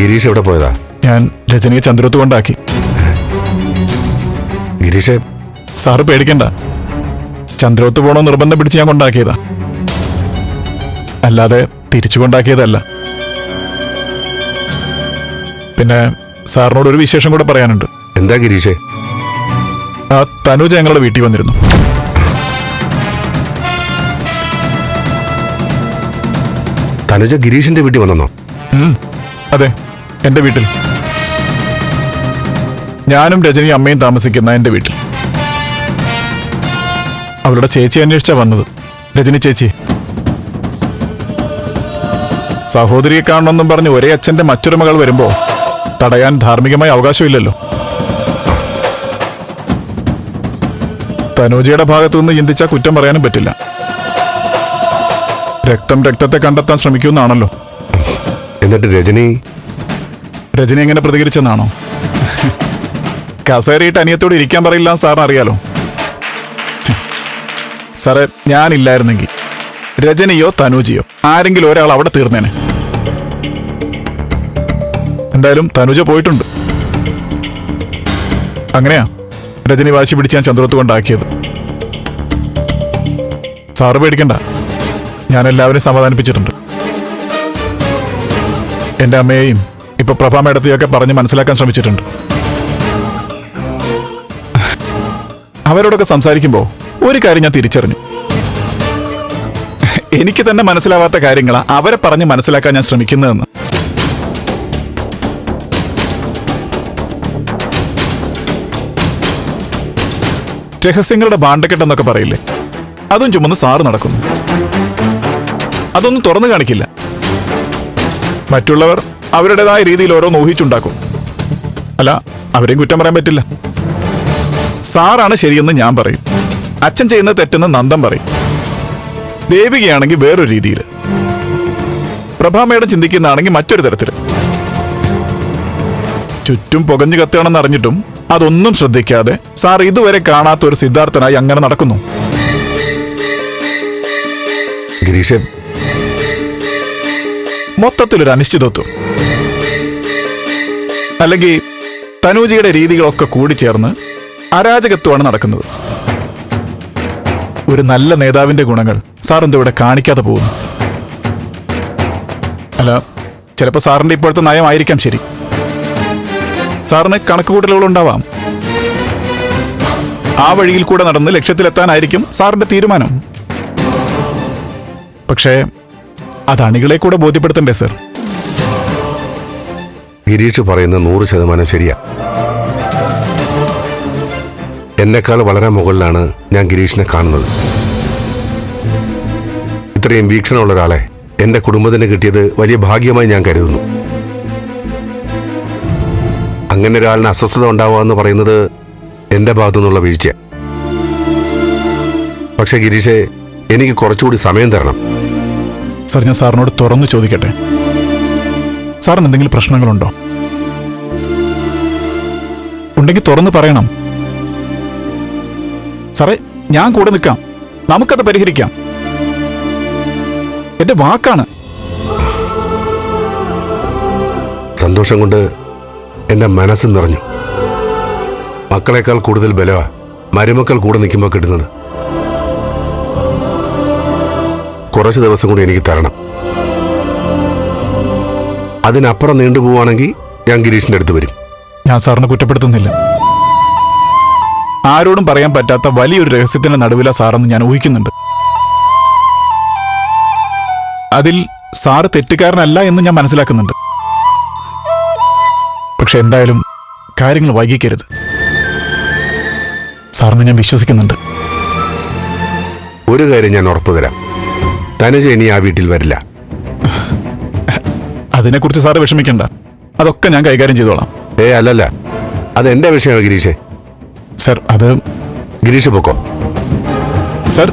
ഗിരീഷ് എവിടെ പോയതാ? ഞാൻ രജനിയെ ചന്ദ്രത്ത് കൊണ്ടാക്കി. ഗിരീഷ് സാറ് പേടിക്കണ്ട. ചന്ദ്രോത്ത് പോണോ നിർബന്ധം പിടിച്ച് ഞാൻ കൊണ്ടാക്കിയതാ. അല്ലാതെ തിരിച്ചു കൊണ്ടാക്കിയതല്ല. പിന്നെ സാറിനോട് ഒരു വിശേഷം കൂടെ പറയാനുണ്ട്. എന്താ ഗിരീഷേ? ആ തനുജ ഞങ്ങളുടെ വീട്ടിൽ വന്നിരുന്നു. തനുജ ഗിരീഷിന്റെ വീട്ടിൽ വന്നോ? അതെ. എന്റെ വീട്ടിൽ. ഞാനും രജനി അമ്മയും താമസിക്കുന്ന എന്റെ വീട്ടിൽ. അവരുടെ ചേച്ചി അന്വേഷിച്ചാ വന്നത്. രജനി ചേച്ചി. സഹോദരിയെ കാണണമെന്നും പറഞ്ഞ് ഒരേ അച്ഛന്റെ മറ്റൊരു മകൾ വരുമ്പോ തടയാൻ ധാർമ്മികമായ അവകാശമില്ലല്ലോ. തനൂജയുടെ ഭാഗത്തു നിന്ന് ചിന്തിച്ചാൽ കുറ്റം പറയാനും പറ്റില്ല. രക്തം രക്തത്തെ കണ്ടെത്താൻ ശ്രമിക്കുമെന്നാണല്ലോ. എന്നിട്ട് രജനി? രജനി എങ്ങനെ പ്രതികരിച്ചെന്നാണോ? കസേരയിട്ട് അനിയത്തോട് ഇരിക്കാൻ പറയില്ല സാറിന് അറിയാലോ. സാറേ ഞാനില്ലായിരുന്നെങ്കിൽ. രജനിയോ തനുജിയോ ആരെങ്കിലും ഒരാൾ അവിടെ തീർന്നേനെ. എന്തായാലും തനുജ പോയിട്ടുണ്ട്. അങ്ങനെയാ രജനി വാശി പിടിച്ച് ഞാൻ ചന്ദ്രത്ത് കൊണ്ടാക്കിയത്. സാറ് പേടിക്കണ്ട. ഞാൻ എല്ലാവരെയും സമാധാനിപ്പിച്ചിട്ടുണ്ട്. എന്റെ അമ്മയെയും ഇപ്പൊ പ്രഭ മേഡത്തെയൊക്കെ പറഞ്ഞ് മനസ്സിലാക്കാൻ ശ്രമിച്ചിട്ടുണ്ട്. അവരോടൊക്കെ സംസാരിക്കുമ്പോൾ ഒരു കാര്യം ഞാൻ തിരിച്ചറിഞ്ഞു. എനിക്ക് തന്നെ മനസ്സിലാവാത്ത കാര്യങ്ങളാണ് അവരെ പറഞ്ഞ് മനസ്സിലാക്കാൻ ഞാൻ ശ്രമിക്കുന്നതെന്ന്. രഹസ്യങ്ങളുടെ ബാണ്ടക്കെട്ടെന്നൊക്കെ പറയില്ലേ? അതും ചുമന്ന് സാറ് നടക്കുന്നു. അതൊന്നും തുറന്നു കാണിക്കില്ല. മറ്റുള്ളവർ അവരുടേതായ രീതിയിൽ ഓരോ ഊഹിച്ചുണ്ടാക്കും. അല്ല അവരെയും കുറ്റം പറയാൻ പറ്റില്ല. സാറാണ് ശരിയെന്ന് ഞാൻ പറയും. അച്ഛൻ ചെയ്യുന്ന തെറ്റെന്ന് നന്ദൻ പറയും. ദേവികയാണെങ്കിൽ വേറൊരു രീതിയിൽ പ്രഭാമേടം ചിന്തിക്കുന്നതാണെങ്കിൽ മറ്റൊരു തരത്തിൽ ചുറ്റും പുകഞ്ഞു കത്തുകയാണെന്ന് അറിഞ്ഞിട്ടും അതൊന്നും ശ്രദ്ധിക്കാതെ സാർ ഇതുവരെ കാണാത്ത ഒരു സിദ്ധാർത്ഥനായി അങ്ങനെ നടക്കുന്നു. ഗിരീഷ് മൊത്തത്തിലൊരു അനിശ്ചിതത്വം. അല്ലെങ്കിൽ തനൂജിയുടെ രീതികളൊക്കെ കൂടിച്ചേർന്ന് അരാജകത്വമാണ് നടക്കുന്നത്. ഒരു നല്ല നേതാവിന്റെ ഗുണങ്ങൾ സാർ എന്തോ ഇവിടെ കാണിക്കാതെ പോകുന്നു. അല്ല ചിലപ്പോൾ സാറിന്റെ ഇപ്പോഴത്തെ നയമായിരിക്കാം ശരി. സാറിന് കണക്കുകൂട്ടലുകളുണ്ടാവാം ആ വഴിയിൽ കൂടെ നടന്ന് ലക്ഷ്യത്തിലെത്താനായിരിക്കും സാറിന്റെ തീരുമാനം. പക്ഷേ അത് അണികളെ കൂടെ ബോധ്യപ്പെടുത്തണ്ടേ സർ? ഗിരീഷ് പറയുന്ന നൂറ് ശതമാനം ശരിയാ. എന്നെക്കാൾ വളരെ മുകളിലാണ് ഞാൻ ഗിരീഷിനെ കാണുന്നത്. ഇത്രയും വീക്ഷണമുള്ള ഒരാളെ എന്റെ കുടുംബത്തിന് കിട്ടിയത് വലിയ ഭാഗ്യമായി ഞാൻ കരുതുന്നു. അങ്ങനെ ഒരാളിന് അസ്വസ്ഥത ഉണ്ടാവുക എന്ന് പറയുന്നത് എന്റെ ഭാഗത്തു നിന്നുള്ള വീഴ്ച പക്ഷെ ഗിരീഷെ എനിക്ക് കുറച്ചുകൂടി സമയം തരണം. സാർ ഞാൻ സാറിനോട് തുറന്നു ചോദിക്കട്ടെ? സാറിന് എന്തെങ്കിലും പ്രശ്നങ്ങളുണ്ടോ? ഉണ്ടെങ്കിൽ തുറന്നു പറയണം. സാറേ ഞാൻ കൂടെ നിൽക്കാം. നമുക്കത് പരിഹരിക്കാം. എന്റെ വാക്കാണ്. സന്തോഷം കൊണ്ട് എന്റെ മനസ്സ് നിറഞ്ഞു. മക്കളെക്കാൾ കൂടുതൽ ബലവാ മരുമക്കൾ കൂടെ നിൽക്കുമ്പോൾ കിട്ടുന്നത്. കുറച്ച് ദിവസം കൂടി എനിക്ക് തരണം. അതിനപ്പുറം നീണ്ടുപോവാണെങ്കിൽ ഞാൻ ഗിരീഷിന്റെ അടുത്ത് വരും. ഞാൻ സാറിനെ കുറ്റപ്പെടുത്തുന്നില്ല. ആരോടും പറയാൻ പറ്റാത്ത വലിയൊരു രഹസ്യത്തിന്റെ നടുവില സാറെന്ന് ഞാൻ ഊഹിക്കുന്നുണ്ട്. അതിൽ സാറ് തെറ്റുകാരനല്ല എന്ന് ഞാൻ മനസ്സിലാക്കുന്നുണ്ട്. പക്ഷെ എന്തായാലും കാര്യങ്ങൾ വൈകിക്കരുത്. സാറിനെ ഞാൻ വിശ്വസിക്കുന്നുണ്ട്. ഒരു കാര്യം ഞാൻ ഉറപ്പു തരാം തനുജ ഇനി ആ വീട്ടിൽ വരില്ല. അതിനെക്കുറിച്ച് സാറ് വിഷമിക്കണ്ട. അതൊക്കെ ഞാൻ കൈകാര്യം ചെയ്തോളാം. ഏ അല്ലല്ല. അത് എന്റെ വിഷയമാണ് ഗിരീഷേ. സർ അത് ഗിരീഷ് പൊക്കോ. സർ